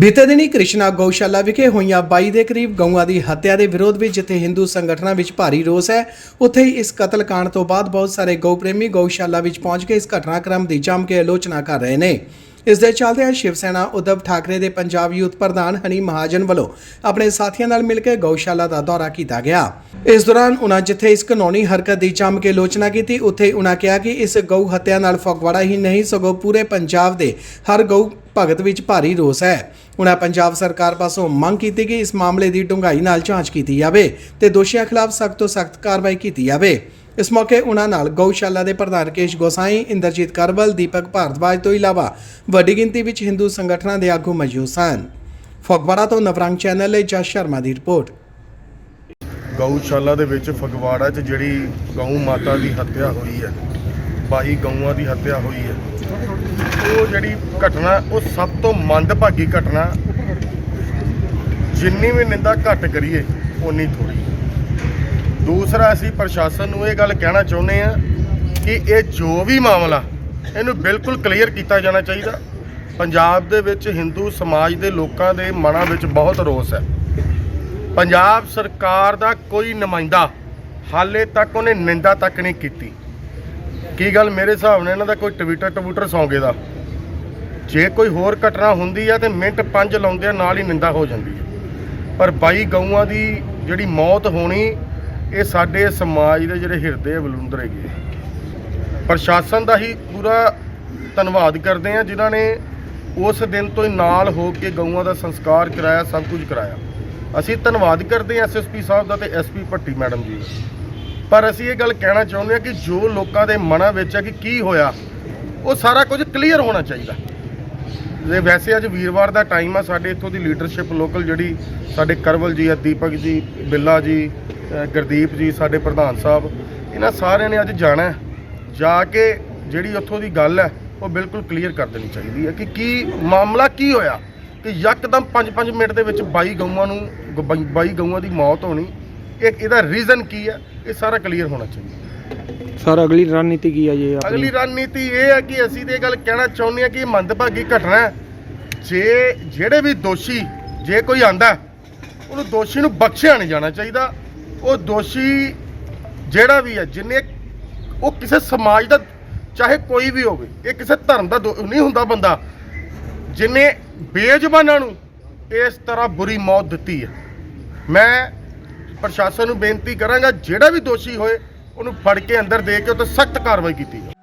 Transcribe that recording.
ਬੀਤੇ ਦਿਨੀ ਕ੍ਰਿਸ਼ਨਾ ਗਊਸ਼ਾਲਾ ਵਿਖੇ ਹੋਈਆਂ 22 ਦੇ ਕਰੀਬ ਗਊਆਂ ਦੀ ਹੱਤਿਆ ਦੇ ਵਿਰੋਧ ਵਿੱਚ ਜਿੱਥੇ ਹਿੰਦੂ ਸੰਗਠਨਾਂ ਵਿੱਚ ਭਾਰੀ ਰੋਸ ਹੈ, ਉੱਥੇ ਹੀ ਇਸ ਕਤਲकांड ਤੋਂ ਬਾਅਦ ਬਹੁਤ ਸਾਰੇ ਗਊ ਪ੍ਰੇਮੀ ਗਊਸ਼ਾਲਾ ਵਿੱਚ ਪਹੁੰਚ ਕੇ ਇਸ ਘਟਨਾਕ੍ਰਮ ਦੀ ਜੰਮ ਕੇ ਆਲੋਚਨਾ ਕਰ ਰਹੇ ਨੇ। ਇਸ ਦੇ ਚੱਲਦਿਆਂ ਸ਼ਿਵ ਸੈਨਾ ਉद्धਵ ਠਾਕਰੇ ਦੇ ਪੰਜਾਬ ਯੂਥ ਪ੍ਰਧਾਨ ਹਨੀ ਮਹਾਜਨ ਵੱਲੋਂ ਆਪਣੇ ਸਾਥੀਆਂ ਨਾਲ ਮਿਲ ਕੇ ਗਊਸ਼ਾਲਾ ਦਾ ਦੌਰਾ ਕੀਤਾ ਗਿਆ। ਇਸ ਦੌਰਾਨ ਉਨ੍ਹਾਂ ਜਿੱਥੇ ਇਸ ਕਾਨੂੰਨੀ ਹਰਕਤ ਦੀ ਜੰਮ ਕੇ ਆਲੋਚਨਾ ਕੀਤੀ, ਉੱਥੇ ਉਨ੍ਹਾਂ ਕਿਹਾ ਕਿ ਇਸ ਗਊ ਹੱਤਿਆ ਨਾਲ ਫਗਵਾੜਾ ਹੀ ਨਹੀਂ, ਸਗੋਂ ਪੂਰੇ ਪੰਜਾਬ ਦੇ ਹਰ ਗਊ ਭਗਤ ਵਿੱਚ ਭਾਰੀ ਰੋਸ ਹੈ। ਉਨ੍ਹਾਂ ਪੰਜਾਬ ਸਰਕਾਰ ਪਾਸੋਂ ਮੰਗ ਕੀਤੀ ਕਿ ਇਸ ਮਾਮਲੇ ਦੀ ਡੂੰਘਾਈ ਨਾਲ ਜਾਂਚ ਕੀਤੀ ਜਾਵੇ ਤੇ ਦੋਸ਼ੀਆਂ ਖਿਲਾਫ ਸਖਤ ਤੋਂ ਸਖਤ ਕਾਰਵਾਈ ਕੀਤੀ ਜਾਵੇ। ਇਸ ਮੌਕੇ ਉਹਨਾਂ ਨਾਲ ਗਊਸ਼ਾਲਾ ਦੇ ਪ੍ਰਧਾਨ ਰਕੇਸ਼ ਗੋਸਾਈ, ਇੰਦਰਜੀਤ ਕਰਬਲ ਦੀਪਕ ਭਾਰਦਵਾਜ ਤੋਂ ਇਲਾਵਾ ਵੱਡੀ ਗਿਣਤੀ ਵਿੱਚ ਹਿੰਦੂ ਸੰਗਠਨਾਂ ਦੇ ਆਗੂ ਮੌਜੂਦ ਸਨ। ਫਗਵਾੜਾ ਤੋਂ ਨਵਰੰਗ ਚੈਨਲ ਲਈ ਜਸ ਸ਼ਰਮਾ ਦੀ ਰਿਪੋਰਟ। ਗਊਸ਼ਾਲਾ ਦੇ ਵਿੱਚ ਫਗਵਾੜਾ 'ਚ ਜਿਹੜੀ ਗਊ ਮਾਤਾ ਦੀ ਹੱਤਿਆ ਹੋਈ ਹੈ, ਬਾਈ ਗਊਆਂ ਦੀ ਹੱਤਿਆ ਹੋਈ ਹੈ, ਉਹ ਜਿਹੜੀ ਘਟਨਾ, ਉਹ ਸਭ ਤੋਂ ਮੰਦਭਾਗੀ ਘਟਨਾ, ਜਿੰਨੀ ਵੀ ਨਿੰਦਾ ਘੱਟ ਕਰੀਏ, ਓਨੀ ਥੋੜੀ ਦੂਸਰਾ ਅਸੀਂ ਪ੍ਰਸ਼ਾਸਨ ਨੂੰ ਇਹ ਗੱਲ ਕਹਿਣਾ ਚਾਹੁੰਦੇ ਆ ਕਿ ਇਹ ਜੋ ਵੀ ਮਾਮਲਾ, ਇਹਨੂੰ ਬਿਲਕੁਲ ਕਲੀਅਰ ਕੀਤਾ ਜਾਣਾ ਚਾਹੀਦਾ। ਪੰਜਾਬ ਦੇ ਵਿੱਚ ਹਿੰਦੂ ਸਮਾਜ ਦੇ ਲੋਕਾਂ ਦੇ ਮਨਾਂ ਵਿੱਚ ਬਹੁਤ ਰੋਸ ਹੈ। ਪੰਜਾਬ ਸਰਕਾਰ ਦਾ ਕੋਈ ਨੁਮਾਇੰਦਾ ਹਾਲੇ ਤੱਕ ਉਹਨੇ ਨਿੰਦਾ ਤੱਕ ਨਹੀਂ ਕੀਤੀ। ਕੀ ਗੱਲ ਮੇਰੇ ਹਿਸਾਬ ਨਾਲ ਇਹਨਾਂ ਦਾ ਕੋਈ ਟਵਿੱਟਰ ਟਵਿੱਟਰ ਸੌਂਗੇ ਦਾ? ਜੇ ਕੋਈ ਹੋਰ ਘਟਨਾ ਹੁੰਦੀ ਆ ਤੇ ਮਿੰਟ ਪੰਜ ਲਾਉਂਦੇ ਨਾਲ ਹੀ ਨਿੰਦਾ ਹੋ ਜਾਂਦੀ ਹੈ। ਪਰ ਬਾਈ ਗਊਆਂ ਦੀ ਜਿਹੜੀ ਮੌਤ ਹੋਣੀ ਇਹ ਸਾਡੇ ਸਮਾਜ ਦੇ ਜਿਹੜੇ ਹਿਰਦੇ ਬਲੁੰਦਰ ਹੈਗੇ ਪ੍ਰਸ਼ਾਸਨ ਦਾ ਹੀ ਪੂਰਾ ਧੰਨਵਾਦ ਕਰਦੇ ਆ, ਜਿਨ੍ਹਾਂ ਨੇ ਉਸ ਦਿਨ ਤੋਂ ਹੀ ਨਾਲ ਹੋ ਕੇ ਗਊਆਂ ਦਾ ਸੰਸਕਾਰ ਕਰਾਇਆ, ਸਭ ਕੁਝ ਕਰਾਇਆ। ਅਸੀਂ ਧੰਨਵਾਦ ਕਰਦੇ ਹਾਂ ਐਸਐਸਪੀ ਸਾਹਿਬ ਦਾ ਤੇ ਐਸਪੀ ਭੱਟੀ ਮੈਡਮ ਜੀ ਪਰ ਅਸੀਂ ਇਹ ਗੱਲ ਕਹਿਣਾ ਚਾਹੁੰਦੇ ਹਾਂ ਕਿ ਜੋ ਲੋਕਾਂ ਦੇ ਮਨਾਂ ਵਿੱਚ ਹੈ ਕਿ ਕੀ ਹੋਇਆ, ਉਹ ਸਾਰਾ ਕੁਝ ਕਲੀਅਰ ਹੋਣਾ ਚਾਹੀਦਾ। ਜੇ ਵੈਸੇ ਅੱਜ ਵੀਰਵਾਰ ਦਾ ਟਾਈਮ ਆ, ਸਾਡੇ ਇੱਥੋਂ ਦੀ ਲੀਡਰਸ਼ਿਪ ਲੋਕਲ ਜਿਹੜੀ ਸਾਡੇ ਕਰਵਲ ਜੀ ਆ, ਦੀਪਕ ਜੀ, ਬਿੱਲਾ ਜੀ ਗੁਰਦੀਪ ਜੀ ਸਾਡੇ ਪ੍ਰਧਾਨ ਸਾਹਿਬ ਇਹਨਾਂ ਸਾਰਿਆਂ ਨੇ ਅੱਜ ਜਾਣਾ। ਜਾ ਕੇ ਜਿਹੜੀ ਉੱਥੋਂ ਦੀ ਗੱਲ ਹੈ ਉਹ ਬਿਲਕੁਲ ਕਲੀਅਰ ਕਰ ਦੇਣੀ ਚਾਹੀਦੀ ਹੈ ਕਿ ਕੀ ਮਾਮਲਾ ਕੀ ਹੋਇਆ ਕਿ ਯਕਦਮ 5-5 ਮਿੰਟ ਦੇ ਵਿੱਚ 22 ਗਊਆਂ ਨੂੰ ਗ- 22 ਗਊਆਂ ਦੀ ਮੌਤ ਹੋਣੀ ਇਹ ਇਹਦਾ ਰੀਜ਼ਨ ਕੀ ਹੈ ਇਹ ਸਾਰਾ ਕਲੀਅਰ ਹੋਣਾ ਚਾਹੀਦਾ ਸਰ ਅਗਲੀ ਰਣਨੀਤੀ ਕੀ ਹੈ ਜੀ ਆਪਣੀ? ਅਗਲੀ ਰਣਨੀਤੀ ਇਹ ਹੈ ਕਿ ਅਸੀਂ ਤੇ ਇਹ ਗੱਲ ਕਹਿਣਾ ਚਾਹੁੰਦੇ ਹਾਂ ਕਿ ਮੰਦਭਾਗੀ ਘਟਨਾ ਹੈ ਜੇ ਜਿਹੜੇ ਵੀ ਦੋਸ਼ੀ ਜੇ ਕੋਈ ਆਂਦਾ ਉਹਨੂੰ ਦੋਸ਼ੀ ਨੂੰ ਬਖਸ਼ਿਆ ਨਹੀਂ ਜਾਣਾ ਚਾਹੀਦਾ ਉਹ ਦੋਸ਼ੀ ਜਿਹੜਾ ਵੀ ਹੈ ਜਿਨੇ ਉਹ ਕਿਸੇ ਸਮਾਜ ਦਾ, ਚਾਹੇ ਕੋਈ ਵੀ ਹੋਵੇ, ਇਹ ਕਿਸੇ ਧਰਮ ਦਾ ਦੋ- ਨਹੀਂ ਹੁੰਦਾ ਬੰਦਾ। ਜਿਨੇ ਬੇਜ਼ਬਾਨਾਂ ਨੂੰ ਇਸ ਤਰ੍ਹਾਂ ਬੁਰੀ ਮੌਤ ਦਿੱਤੀ ਹੈ ਮੈਂ ਪ੍ਰਸ਼ਾਸਨ ਨੂੰ ਬੇਨਤੀ ਕਰਾਂਗਾ, ਜਿਹੜਾ ਵੀ ਦੋਸ਼ੀ ਹੋਏ, ਉਹਨੂੰ ਫੜ ਕੇ ਅੰਦਰ ਦੇ ਕੇ ਉਹ ਤੇ ਸਖਤ ਕਾਰਵਾਈ ਕੀਤੀ ਜਾਵੇ।